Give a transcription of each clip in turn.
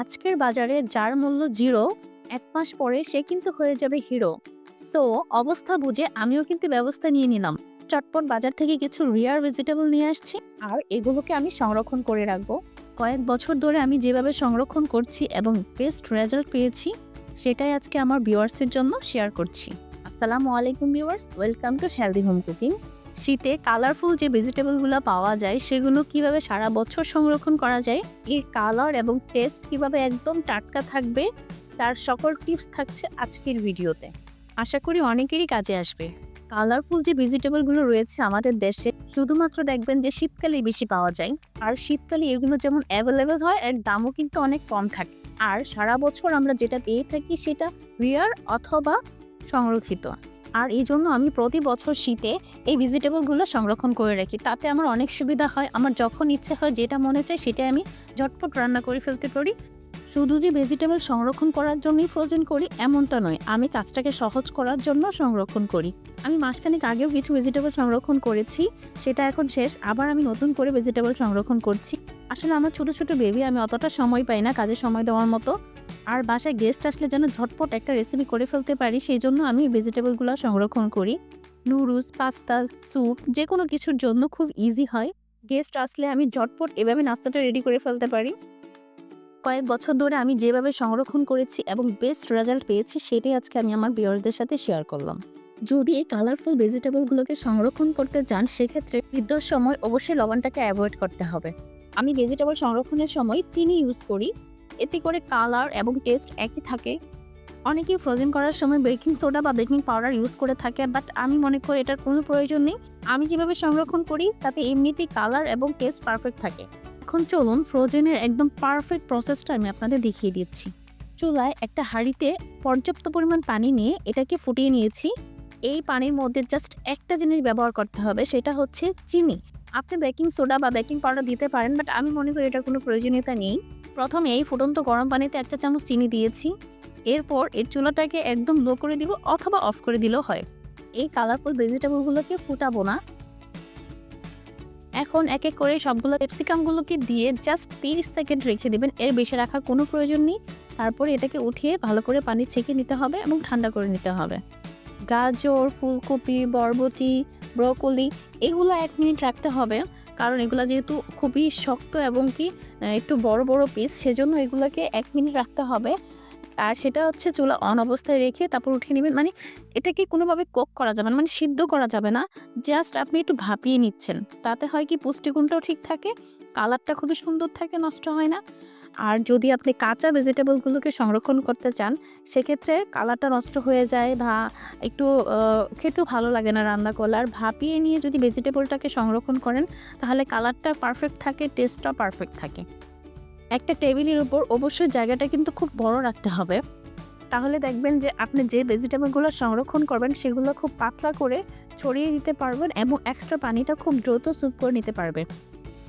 আজকের বাজারে যার মূল্য জিরো, এক মাস পরে সে কিন্তু হয়ে যাবে হিরো। সো, অবস্থা বুঝে আমিও কিন্তু ব্যবস্থা নিয়ে নিলাম। চটপট বাজার থেকে কিছু রিয়ার ভেজিটেবল নিয়ে আসছি আর এগুলোকে আমি সংরক্ষণ করে রাখব। কয়েক বছর ধরে আমি যেভাবে সংরক্ষণ করছি এবং বেস্ট রেজাল্ট পেয়েছি, সেটাই আজকে আমার ভিউয়ার্সের জন্য শেয়ার করছি। আসসালামু আলাইকুম viewers welcome to healthy home cooking শীতে কালারফুল যে ভেজিটেবলগুলো পাওয়া যায়, সেগুলো কীভাবে সারা বছর সংরক্ষণ করা যায়, এর কালার এবং টেস্ট কীভাবে একদম টাটকা থাকবে, তার সকল টিপস থাকছে আজকের ভিডিওতে। আশা করি অনেকেরই কাজে আসবে। কালারফুল যে ভেজিটেবলগুলো রয়েছে আমাদের দেশে, শুধুমাত্র দেখবেন যে শীতকালেই বেশি পাওয়া যায়। আর শীতকালে এগুলো যেমন অ্যাভেলেবেল হয়, এর দামও কিন্তু অনেক কম থাকে। আর সারা বছর আমরা যেটা পেয়ে থাকি সেটা রিয়ার অথবা সংরক্ষিত। আর এই জন্য আমি প্রতি বছর শীতে এই ভেজিটেবলগুলো সংরক্ষণ করে রাখি। তাতে আমার অনেক সুবিধা হয়। আমার যখন ইচ্ছে হয় যেটা মনে চায় সেটা আমি ঝটপট রান্না করে ফেলতে পারি। শুধু যে ভেজিটেবল সংরক্ষণ করার জন্যই ফ্রোজেন করি, এমনটা নয়। আমি কাজটাকে সহজ করার জন্য সংরক্ষণ করি। আমি মাসখানেক আগেও কিছু ভেজিটেবল সংরক্ষণ করেছি, সেটা এখন শেষ। আবার আমি নতুন করে ভেজিটেবল সংরক্ষণ করছি। আসলে আমার ছোট ছোট বেবি আমি অতটা সময় পাই না কাজে সময় দেওয়ার মতো। আর বাসায় গেস্ট আসলে যেন ঝটপট একটা রেসিপি করে ফেলতে পারি সেই জন্য আমি ভেজিটেবলগুলো সংরক্ষণ করি। নুডলস পাস্তা স্যুপ যে কোনো কিছুর জন্য খুব ইজি হয়। গেস্ট আসলে আমি ঝটপট এভাবে নাস্তাটা রেডি করে ফেলতে পারি। কয়েক বছর ধরে আমি যেভাবে সংরক্ষণ করেছি এবং বেস্ট রেজাল্ট পেয়েছি, সেটাই আজকে আমি আমার বিয়ারদের সাথে শেয়ার করলাম। যদি এই কালারফুল ভেজিটেবলগুলোকে সংরক্ষণ করতে চান, সেক্ষেত্রে বিদ্যুৎ সময় অবশ্যই লবণটাকে অ্যাভয়েড করতে হবে। আমি ভেজিটেবল সংরক্ষণের সময় চিনি ইউজ করি। এতে করে কালার এবং টেস্ট একই থাকে। অনেকেই ফ্রোজেন করার সময় বেকিং সোডা বা বেকিং পাউডার ইউজ করে থাকে বাট আমি মনে করি এটার কোনো প্রয়োজন নেই। আমি যেভাবে সংরক্ষণ করি, তাতে এমনিতেই কালার এবং টেস্ট পারফেক্ট থাকে। এখন চলুন ফ্রোজেনের একদম পারফেক্ট প্রসেসটা আমি আপনাদের দেখিয়ে দিচ্ছি। চুলায় একটা হাঁড়িতে পর্যাপ্ত পরিমাণ পানি নিয়ে এটাকে ফুটিয়ে নিয়েছি। এই পানির মধ্যে জাস্ট একটা জিনিস ব্যবহার করতে হবে, সেটা হচ্ছে চিনি। আপনি বেকিং সোডা বা বেকিং পাউডার দিতে পারেন, বাট আমি মনে করি এটার কোনো প্রয়োজনীয়তা নেই। প্রথমে এই ফুটন্ত গরম পানিতে একটা চামচ চিনি দিয়েছি। এরপর এর চুলাটাকে একদম লো করে দিব অথবা অফ করে দিলেও হয়। এই কালারফুল ভেজিটেবলগুলোকে ফুটাবো না। এখন এক এক করে সবগুলো ক্যাপসিকামগুলোকে দিয়ে জাস্ট তিরিশ সেকেন্ড রেখে দেবেন। এর বেশি রাখার কোনো প্রয়োজন নেই। তারপরে এটাকে উঠিয়ে ভালো করে পানি ছেঁকে নিতে হবে এবং ঠান্ডা করে নিতে হবে। গাজর, ফুলকপি, বরবটি ব্রকলি, এগুলো এক মিনিট রাখতে হবে। কারণ এগুলো যেহেতু খুবই শক্ত এবং কি একটু বড় বড় পিস সেজন্য এগুলোকে এক মিনিট রাখতে হবে। আর সেটা হচ্ছে চুলা অন অবস্থায় রেখে তারপর উঠিয়ে নেবেন। মানে এটাকে কোনোভাবে কোক করা যাবে না মানে সিদ্ধ করা যাবে না। জাস্ট আপনি একটু ভাপিয়ে নিচ্ছেন। তাতে হয় কি, পুষ্টিগুণটাও ঠিক থাকে। কালারটা খুবই সুন্দর থাকে, নষ্ট হয় না। আর যদি আপনি কাঁচা ভেজিটেবলগুলোকে সংরক্ষণ করতে চান, সেক্ষেত্রে কালারটা নষ্ট হয়ে যায় বা একটু খেতেও ভালো লাগে না রান্না করলে আর ভাপিয়ে নিয়ে যদি ভেজিটেবলটাকে সংরক্ষণ করেন, তাহলে কালারটা পারফেক্ট থাকে টেস্টটা পারফেক্ট থাকে। একটা টেবিলের উপর অবশ্যই জায়গাটা কিন্তু খুব বড় রাখতে হবে। তাহলে দেখবেন যে আপনি যে ভেজিটেবলগুলো সংরক্ষণ করবেন, সেগুলো খুব পাতলা করে ছড়িয়ে দিতে পারবেন এবং এক্সট্রা পানিটা খুব দ্রুত স্যুপ করে নিতে পারবে।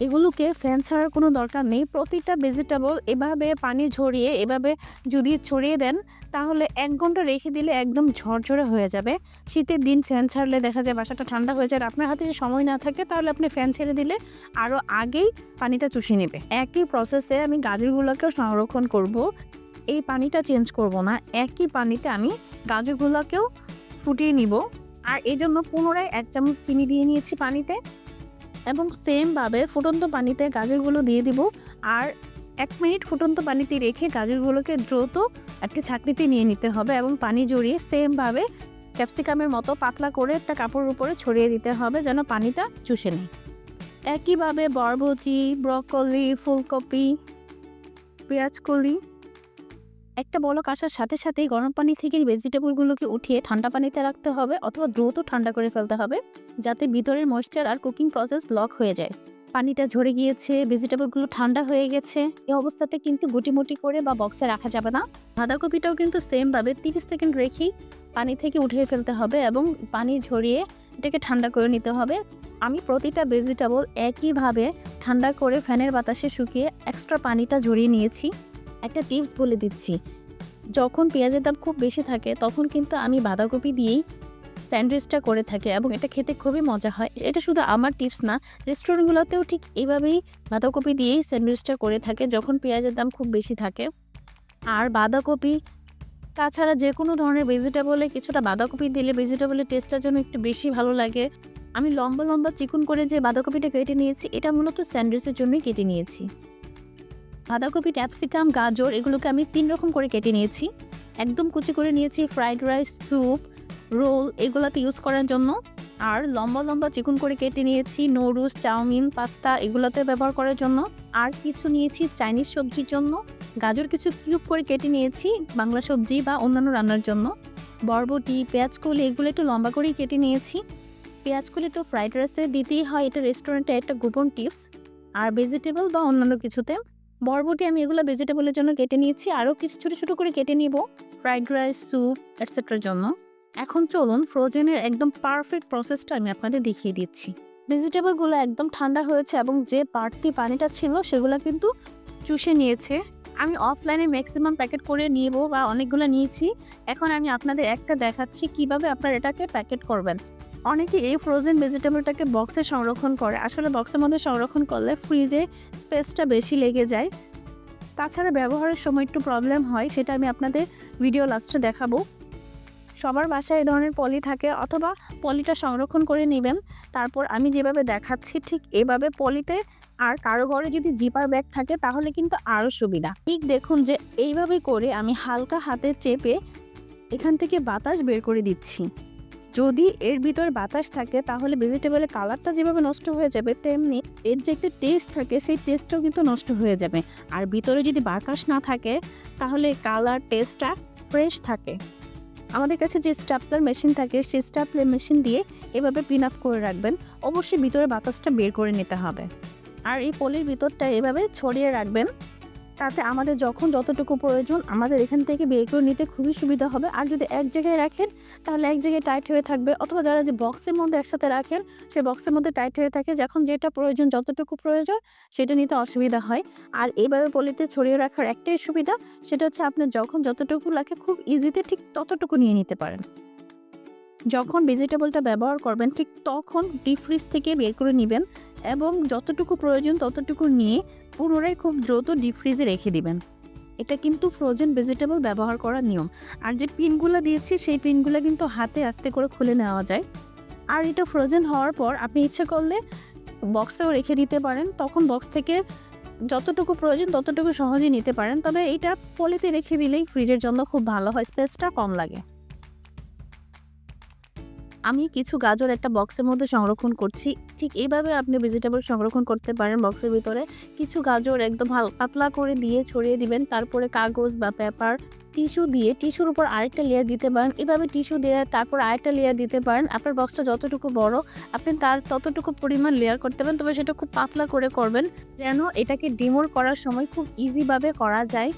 এগুলোকে ফ্যান ছাড়ার কোনো দরকার নেই। প্রতিটা ভেজিটেবল এভাবে পানি ঝরিয়ে, এভাবে যদি ছড়িয়ে দেন, তাহলে এক ঘণ্টা রেখে দিলে একদম ঝরঝরে হয়ে যাবে। শীতের দিন ফ্যান ছাড়লে দেখা যায় বাসাটা ঠান্ডা হয়ে যায়। আপনার হাতে যে সময় না থাকে, তাহলে আপনি ফ্যান ছেড়ে দিলে আরও আগেই পানিটা চুষে নেবে। একই প্রসেসে আমি গাজরগুলোকেও সংরক্ষণ করব। এই পানিটা চেঞ্জ করব না। একই পানিতে আমি গাজরগুলোকেও ফুটিয়ে নিব। আর এই জন্য পুনরায় এক চামচ চিনি দিয়ে নিয়েছি পানিতে। এবং সেমভাবে ফুটন্ত পানিতে গাজরগুলো দিয়ে দিব। আর এক মিনিট ফুটন্ত পানিতে রেখে গাজরগুলোকে দ্রুত একটি ছাঁকনিতে নিয়ে নিতে হবে এবং পানি জড়িয়ে সেমভাবে ক্যাপসিকামের মতো পাতলা করে একটা কাপড়ের উপরে ছড়িয়ে দিতে হবে যেন পানিটা চুষে নেয়। একইভাবে বরবটি, ব্রকলি, ফুলকপি, পেঁয়াজকলি একটা বলক আসার সাথে সাথেই গরম পানি থেকে ভেজিটেবলগুলোকে উঠিয়ে ঠান্ডা পানিতে রাখতে হবে অথবা দ্রুত ঠান্ডা করে ফেলতে হবে, যাতে ভিতরের ময়েশ্চার আর কুকিং প্রসেস লক হয়ে যায়। পানিটা ঝরে গিয়েছে, ভেজিটেবলগুলো ঠান্ডা হয়ে গেছে, এই অবস্থাতে কিন্তু গুটি মুটি করে বা বক্সে রাখা যাবে না। বাঁধাকপিটাও কিন্তু সেমভাবে তিরিশ সেকেন্ড রেখেই পানি থেকে উঠিয়ে ফেলতে হবে এবং পানি ঝরিয়ে এটাকে ঠান্ডা করে নিতে হবে। আমি প্রতিটা ভেজিটেবল একইভাবে ঠান্ডা করে ফ্যানের বাতাসে শুকিয়ে এক্সট্রা পানিটা ঝরিয়ে নিয়েছি। একটা টিপস বলে দিচ্ছি। যখন পেঁয়াজের দাম খুব বেশি থাকে, তখন কিন্তু আমি বাঁধাকপি দিয়েই স্যান্ডউইচটা করে থাকে এবং এটা খেতে খুবই মজা হয়। এটা শুধু আমার টিপস না, রেস্টুরেন্টগুলোতেও ঠিক এইভাবেই বাঁধাকপি দিয়েই স্যান্ডউইচটা করে থাকে যখন পেঁয়াজের দাম খুব বেশি থাকে। আর বাঁধাকপি, তাছাড়া যে কোনো ধরনের ভেজিটেবলে কিছুটা বাঁধাকপি দিলে ভেজিটেবলের টেস্টটা যেন একটু বেশি ভালো লাগে। আমি লম্বা লম্বা চিকুন করে যে বাঁধাকপিটা কেটে নিয়েছি, এটা মূলত স্যান্ডউইচের জন্যই কেটে নিয়েছি। বাঁধাকপি ক্যাপসিকাম, গাজর, এগুলোকে আমি তিন রকম করে কেটে নিয়েছি। একদম কুচি করে নিয়েছি ফ্রাইড রাইস, স্যুপ, রোল, এগুলাতে ইউজ করার জন্য। আর লম্বা লম্বা চিকুন করে কেটে নিয়েছি নুডলস চাউমিন, পাস্তা এগুলোতে ব্যবহার করার জন্য। আর কিছু নিয়েছি চাইনিজ সবজির জন্য। গাজর কিছু কিউব করে কেটে নিয়েছি বাংলা সবজি বা অন্যান্য রান্নার জন্য। বরবটি পেঁয়াজ পেঁয়াজকলি এগুলো একটু লম্বা করেই কেটে নিয়েছি। পেঁয়াজ পেঁয়াজকলি তো ফ্রাইড রাইসে দিতেই হয়, এটা রেস্টুরেন্টে একটা গোপন টিপস। আর ভেজিটেবল বা অন্যান্য কিছুতে বরবটি আমি এগুলো ভেজিটেবলের জন্য কেটে নিয়েছি। আরও কিছু ছোটো ছোটো করে কেটে নিব। ফ্রাইড রাইস, স্যুপ এটসেট্রার জন্য। এখন চলুন ফ্রোজেনের একদম পারফেক্ট প্রসেসটা আমি আপনাদের দেখিয়ে দিচ্ছি। ভেজিটেবলগুলো একদম ঠান্ডা হয়েছে এবং যে বাড়তি পানিটা ছিল সেগুলো কিন্তু চুষে নিয়েছে। আমি অফলাইনে ম্যাক্সিমাম প্যাকেট করে নিব বা অনেকগুলো নিয়েছি। এখন আমি আপনাদের একটা দেখাচ্ছি কীভাবে আপনারা এটাকে প্যাকেট করবেন। অনেকে এই ফ্রোজেন ভেজিটেবলটাকে বক্সে সংরক্ষণ করে। আসলে বক্সের মধ্যে সংরক্ষণ করলে ফ্রিজে স্পেসটা বেশি লেগে যায়। তাছাড়া ব্যবহারের সময় একটু প্রবলেম হয়, সেটা আমি আপনাদের ভিডিও লাস্টে দেখাবো। সবার বাসায় এই ধরনের পলি থাকে, অথবা পলিটা সংরক্ষণ করে নেবেন। তারপর আমি যেভাবে দেখাচ্ছি, ঠিক এভাবে পলিতে আর কারও ঘরে যদি জিপার ব্যাগ থাকে, তাহলে কিন্তু আরও সুবিধা। ঠিক দেখুন যে এইভাবে করে আমি হালকা হাতে চেপে এখান থেকে বাতাস বের করে দিচ্ছি। যদি এর ভিতর বাতাস থাকে, তাহলে ভেজিটেবলের কালারটা যেভাবে নষ্ট হয়ে যাবে, তেমনি এর যে একটা টেস্ট থাকে, সেই টেস্টটাও কিন্তু নষ্ট হয়ে যাবে। আর ভিতরে যদি বাতাস না থাকে, তাহলে কালার টেস্টটা ফ্রেশ থাকে। আমাদের কাছে যে স্টাপলার মেশিন থাকে, সেই স্টাপলার মেশিন দিয়ে এভাবে পিন আপ করে রাখবেন। অবশ্যই ভিতরে বাতাসটা বের করে নিতে হবে। আর এই পলির ভিতরটা এভাবে ছড়িয়ে রাখবেন। তাতে আমাদের যখন যতটুকু প্রয়োজন আমাদের এখান থেকে বের করে নিতে খুবই সুবিধা হবে। আর যদি এক জায়গায় রাখেন, তাহলে এক জায়গায় টাইট হয়ে থাকবে। অথবা যারা যে বক্সের মধ্যে একসাথে রাখেন সেই বক্সের মধ্যে টাইট হয়ে থাকে। যখন যেটা প্রয়োজন, যতটুকু প্রয়োজন, সেটা নিতে অসুবিধা হয়। আর এইভাবে পলিতে ছড়িয়ে রাখার একটাই সুবিধা, সেটা হচ্ছে আপনার যখন যতটুকু লাগে খুব ইজিতে ঠিক ততটুকু নিয়ে নিতে পারেন। যখন ভেজিটেবলটা ব্যবহার করবেন, ঠিক তখন ডিপ ফ্রিজ থেকে বের করে নেবেন। এবং যতটুকু প্রয়োজন, ততটুকু নিয়ে পুনরায় খুব দ্রুত ডিপ ফ্রিজে রেখে দিবেন। এটা কিন্তু ফ্রোজেন ভেজিটেবল ব্যবহার করার নিয়ম। আর যে পিনগুলো দিয়েছি, সেই পিনগুলো কিন্তু হাতে আস্তে করে খুলে নেওয়া যায়। আর এটা ফ্রোজেন হওয়ার পর আপনি ইচ্ছে করলে বক্সেও রেখে দিতে পারেন। তখন বক্স থেকে যতটুকু প্রয়োজন ততটুকু সহজেই নিতে পারেন। তবে এটা পলিতে রেখে দিলেই ফ্রিজের জন্য খুব ভালো হয়, স্পেসটা কম লাগে। আমি কিছু গাজর একটা বক্সের মধ্যে সংরক্ষণ করছি। ঠিক এইভাবে আপনি ভেজিটেবল সংরক্ষণ করতে পারেন বক্সের ভিতরে। কিছু গাজর একদম পাতলা করে দিয়ে ছড়িয়ে দিবেন। তারপরে কাগজ বা পেপার টিস্যু দিয়ে টিস্যুর উপর আরেকটা লেয়ার দিতে পারেন। এভাবে টিস্যু দিয়ে তারপর আরেকটা লেয়ার দিতে পারেন। আপনার বক্সটা যতটুকু বড়, আপনি তার ততটুকু পরিমাণ লেয়ার করতে পারেন। তবে সেটা খুব পাতলা করে করবেন, যেন এটাকে ডিমোর করার সময় খুব ইজিভাবে করা যায়।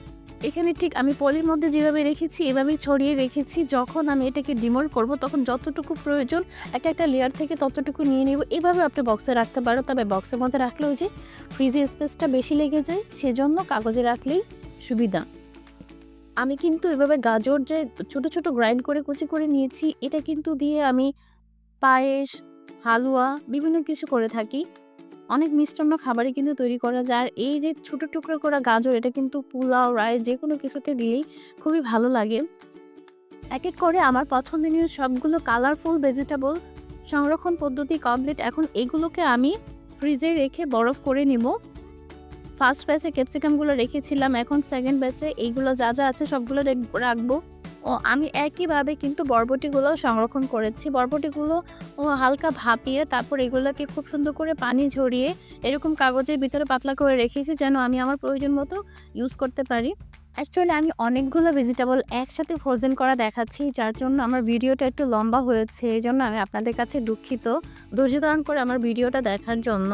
এখানে ঠিক আমি পলির মধ্যে যেভাবে রেখেছি, এভাবেই ছড়িয়ে রেখেছি। যখন আমি এটাকে ডিমোল করব, তখন যতটুকু প্রয়োজন, এক একটা লেয়ার থেকে ততটুকু নিয়ে নেব। এভাবে আপনি বক্সে রাখতে পারো। তবে বক্সের মধ্যে রাখলে ওই যে ফ্রিজে স্পেসটা বেশি লেগে যায়, সেজন্য কাগজে রাখলেই সুবিধা। আমি কিন্তু এভাবে গাজর যে ছোট ছোট গ্রাইন্ড করে কুচি করে নিয়েছি, এটা কিন্তু দিয়ে আমি পায়েস, হালুয়া, বিভিন্ন কিছু করে থাকি। অনেক মিষ্টান্ন খাবারই কিন্তু তৈরি করা যায়। আর এই যে ছোটো টুকরো করা গাজর, এটা কিন্তু পোলাও রায় যে কোনো কিছুতে দিলেই খুবই ভালো লাগে। এক এক করে আমার পছন্দনীয় সবগুলো কালারফুল ভেজিটেবল সংরক্ষণ পদ্ধতি কমপ্লিট এখন এগুলোকে আমি ফ্রিজে রেখে বরফ করে নিব। ফার্স্ট ব্যাচে ক্যাপসিকামগুলো রেখেছিলাম, এখন সেকেন্ড ব্যাচে এইগুলো যা যা আছে সবগুলো রাখব। ও আমি একইভাবে কিন্তু বরবটিগুলো সংরক্ষণ করেছি। বরবটিগুলো হালকা ভাপিয়ে তারপর এগুলোকে খুব সুন্দর করে পানি ঝরিয়ে এরকম কাগজের ভিতরে পাতলা করে রেখেছি যেন আমি আমার প্রয়োজন মতো ইউজ করতে পারি। অ্যাকচুয়ালি আমি অনেকগুলো ভেজিটেবল একসাথে ফ্রোজেন করা দেখাচ্ছি, যার জন্য আমার ভিডিওটা একটু লম্বা হয়েছে, এই জন্য আমি আপনাদের কাছে দুঃখিত। ধৈর্য ধারণ করে আমার ভিডিওটা দেখার জন্য।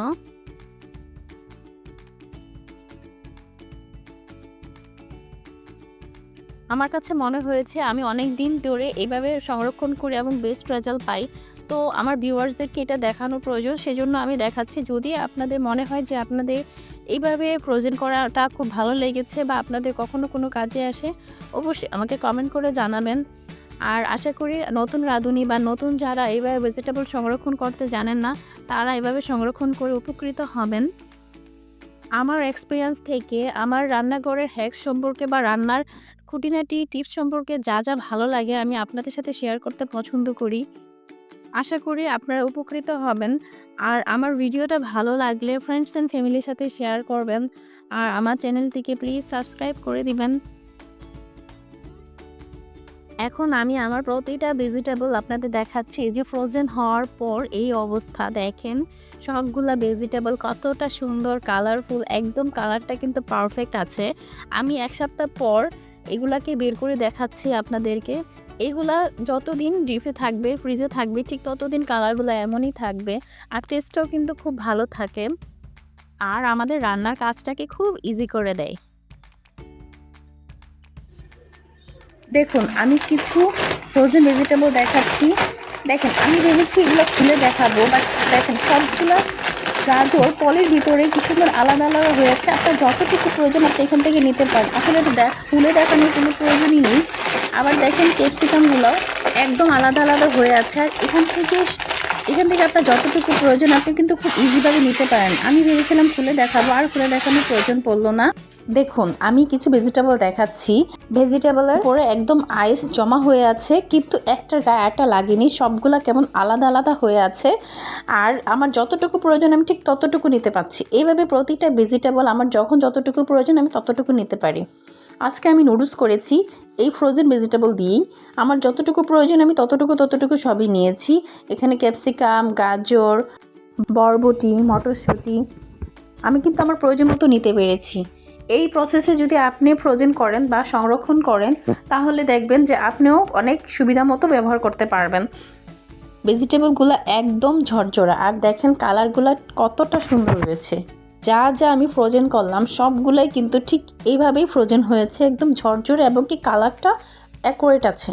আমার কাছে মনে হয়েছে আমি অনেক দিন ধরে এইভাবে সংরক্ষণ করে এবং বেস্ট রেজাল্ট পাই। তো আমার ভিউয়ার্সদেরকে এটা দেখানো প্রয়োজন, সেজন্য আমি দেখাচ্ছি। যদি আপনাদের মনে হয় যে আপনাদের এইভাবে ফ্রোজেন করাটা খুব ভালো লেগেছে বা আপনাদের কখনো কোনো কাজে আসে, অবশ্যই আমাকে কমেন্ট করে জানাবেন। আর আশা করি নতুন রাঁধুনি বা নতুন যারা এইভাবে ভেজিটেবল সংরক্ষণ করতে জানেন না, তারা এভাবে সংরক্ষণ করে উপকৃত হবেন। আমার এক্সপিরিয়েন্স থেকে আমার রান্নাঘরের হ্যাক সম্পর্কে বা রান্নার খুঁটিনাটি টিপস সম্পর্কে যা যা ভালো লাগে আমি আপনাদের সাথে শেয়ার করতে পছন্দ করি। আশা করি আপনারা উপকৃত হবেন। আর আমার ভিডিওটা ভালো লাগলে ফ্রেন্ডস অ্যান্ড ফ্যামিলির সাথে শেয়ার করবেন। আর আমার চ্যানেলটিকে প্লিজ সাবস্ক্রাইব করে দিবেন। এখন আমি আমার প্রতিটা ভেজিটেবল আপনাদের দেখাচ্ছি। যে ফ্রোজেন হওয়ার পর এই অবস্থা দেখেন। সবগুলা ভেজিটেবল কতটা সুন্দর কালারফুল একদম কালারটা কিন্তু পারফেক্ট আছে। আমি এক সপ্তাহ পর এগুলাকে বের করে দেখাচ্ছি আপনাদেরকে। এগুলা যতদিন ডিপে থাকবে, ফ্রিজে থাকবে, ঠিক ততদিন কালারগুলো এমনই থাকবে। আর টেস্টটাও কিন্তু খুব ভালো থাকে। আর আমাদের রান্নার কাজটাকে খুব ইজি করে দেয়। দেখুন, আমি কিছু ফ্রোজেন ভেজিটেবল দেখাচ্ছি। দেখেন, আমি ভেবেছি এগুলো খুলে দেখাবো বাট দেখেন, সবগুলো গাজর কলের ভিতরে কি সুন্দর আলাদা আলাদা হয়েছে আপনার যতটুকু প্রয়োজন আপনি এখান থেকে নিতে পারেন। আসলে এটা দেখ খুলে দেখানোর কোনো প্রয়োজনই নেই। আবার দেখেন ক্যাপসিকামগুলো একদম আলাদা আলাদা হয়ে আছে। আর এখান থেকে এখান থেকে আপনার যতটুকু প্রয়োজন, আপনি কিন্তু খুব ইজিভাবে নিতে পারেন। আমি ভেবেছিলাম খুলে দেখাবো, আর খুলে দেখানোর প্রয়োজন পড়ল না। দেখুন, আমি কিছু ভেজিটেবল দেখাচ্ছি। ভেজিটেবলের পরে একদম আইস জমা হয়ে আছে, কিন্তু একটার গায়ে একটা লাগেনি, সবগুলা কেমন আলাদা আলাদা হয়ে আছে। আর আমার যতটুকু প্রয়োজন, আমি ঠিক ততটুকু নিতে পারছি। এইভাবে প্রতিটা ভেজিটেবল আমার যখন যতটুকু প্রয়োজন, আমি ততটুকু নিতে পারি। আজকে আমি নুডলস করেছি, এই ফ্রোজেন ভেজিটেবল দিয়েই। আমার যতটুকু প্রয়োজন, আমি ততটুকু ততটুকু সবই নিয়েছি। এখানে ক্যাপসিকাম গাজর, বরবটি, মটরশুঁটি, আমি কিন্তু আমার প্রয়োজন মতো নিতে পেরেছি। এই প্রসেসে যদি আপনি ফ্রোজেন করেন বা সংরক্ষণ করেন, তাহলে দেখবেন যে আপনিও অনেক সুবিধা মতো ব্যবহার করতে পারবেন। ভেজিটেবলগুলো একদম ঝরঝরা। আর দেখেন কালারগুলো কতটা সুন্দর হয়েছে। যা যা আমি ফ্রোজেন করলাম, সবগুলোই কিন্তু ঠিক এইভাবেই ফ্রোজেন হয়েছে। একদম ঝরঝরে এবং কি কালারটা অ্যাকোরেট আছে।